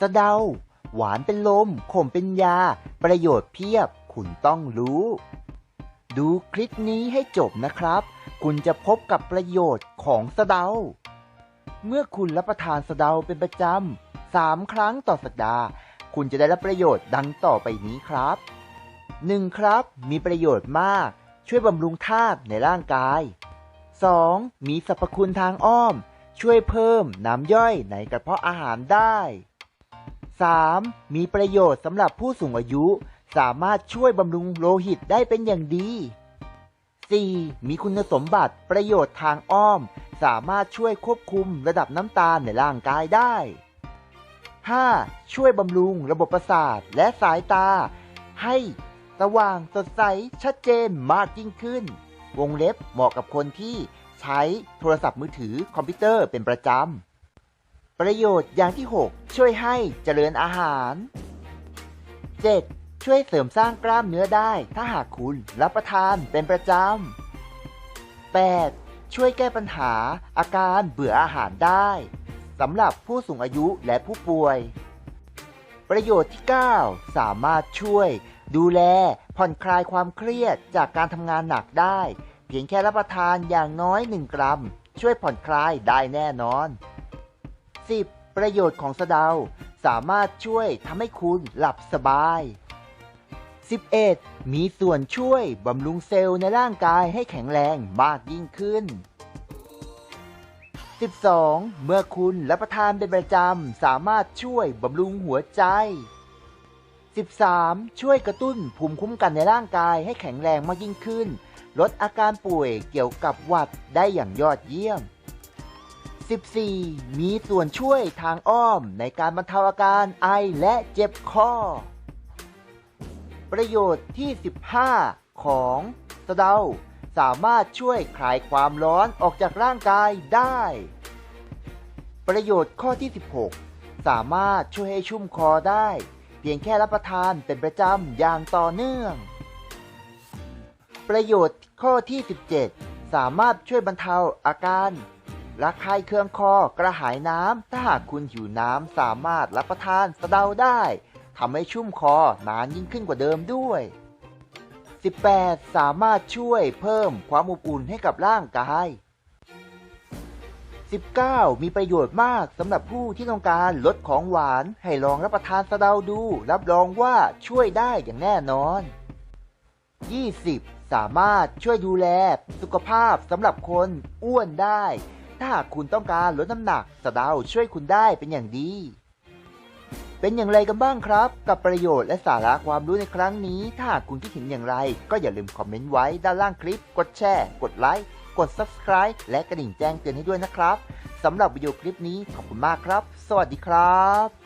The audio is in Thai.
สะเดา หวานเป็นลม ขมเป็นยา ประโยชน์เพียบ คุณต้องรู้ ดูคลิปนี้ให้จบนะครับ คุณจะพบกับประโยชน์ของสะเดา เมื่อคุณรับประทานสะเดาเป็นประจำสามครั้งต่อสัปดาห์ คุณจะได้รับประโยชน์ดังต่อไปนี้ครับ 1. ครับ มีประโยชน์มาก ช่วยบำรุงธาตุในร่างกาย 2. มีสรรพคุณทางอ้อม ช่วยเพิ่มน้ำย่อยในกระเพาะอาหารได้ 3. มีประโยชน์สำหรับผู้สูงอายุ สามารถช่วยบำรุงโลหิตได้เป็นอย่างดี 4. มีคุณสมบัติประโยชน์ทางอ้อม สามารถช่วยควบคุมระดับน้ำตาลในร่างกายได้ 5. ช่วยบำรุงระบบประสาทและสายตา ให้สว่างสดใสชัดเจนมากยิ่งขึ้น วงเล็บเหมาะกับคนที่ใช้โทรศัพท์มือถือคอมพิวเตอร์เป็นประจำ ประโยชน์อย่างที่ 6 ช่วยให้เจริญอาหาร 7. ช่วยเสริมสร้างกล้ามเนื้อได้ถ้าหากคุณรับประทานเป็นประจำ 8. ช่วยแก้ปัญหาอาการเบื่ออาหารได้สำหรับผู้สูงอายุและผู้ป่วย ประโยชน์ที่ 9 สามารถช่วย ดูแลผ่อนคลายความเครียดจากการทำงานหนักได้ เพียงแค่รับประทานอย่างน้อย 1 กรัม ช่วยผ่อนคลายได้แน่นอน 10. ประโยชน์ของสะเดา สามารถช่วยทำให้คุณหลับสบาย 11. มีส่วนช่วยบำรุงเซลล์ในร่างกายให้แข็งแรงมากยิ่งขึ้น 12. เมื่อคุณรับประทานเป็นประจำ สามารถช่วยบำรุงหัวใจ 13. ช่วยกระตุ้นภูมิคุ้มกันในร่างกายให้แข็งแรงมากยิ่งขึ้น ลดอาการป่วยเกี่ยวกับหวัดได้อย่างยอดเยี่ยม 14. มีส่วนช่วยทางอ้อมในการบรรเทาอาการไอและเจ็บคอ ประโยชน์ที่ 15 ของสะเดาสามารถช่วยคลายความร้อนออกจากร่างกายได้ ประโยชน์ข้อที่ 16 สามารถช่วยให้ชุ่มคอได้ เพียงแค่รับประทานเป็นประจำอย่างต่อเนื่อง ประโยชน์ข้อที่ 17 สามารถช่วยบรรเทาอาการ ระคายเคืองคอกระหายน้ำถ้าหากคุณหิวน้ำสามารถรับประทานสะเดาได้ทำให้ชุ่มคอนานยิ่งขึ้นกว่าเดิมด้วย 18. สามารถช่วยเพิ่มความอบอุ่นให้กับร่างกาย 19. มีประโยชน์มากสำหรับผู้ที่ต้องการลดของหวาน ให้ลองรับประทานสะเดาดู รับรองว่าช่วยได้อย่างแน่นอน 20. สามารถช่วยดูแลสุขภาพสำหรับคนอ้วนได้ ถ้าหากคุณต้องการลดน้ำหนักสะเดาช่วยคุณได้เป็นอย่างดี เป็นอย่างไรกันบ้างครับ กับประโยชน์และสาระความรู้ในครั้งนี้ ถ้าหากคุณคิดเห็นอย่างไร ก็อย่าลืมคอมเมนต์ไว้ด้านล่างคลิป กดแชร์ กดไลค์กด Subscribe และกระดิ่งแจ้งเตือนให้ด้วยนะครับสำหรับวิดีโอคลิปนี้ขอบคุณมากครับ สวัสดีครับ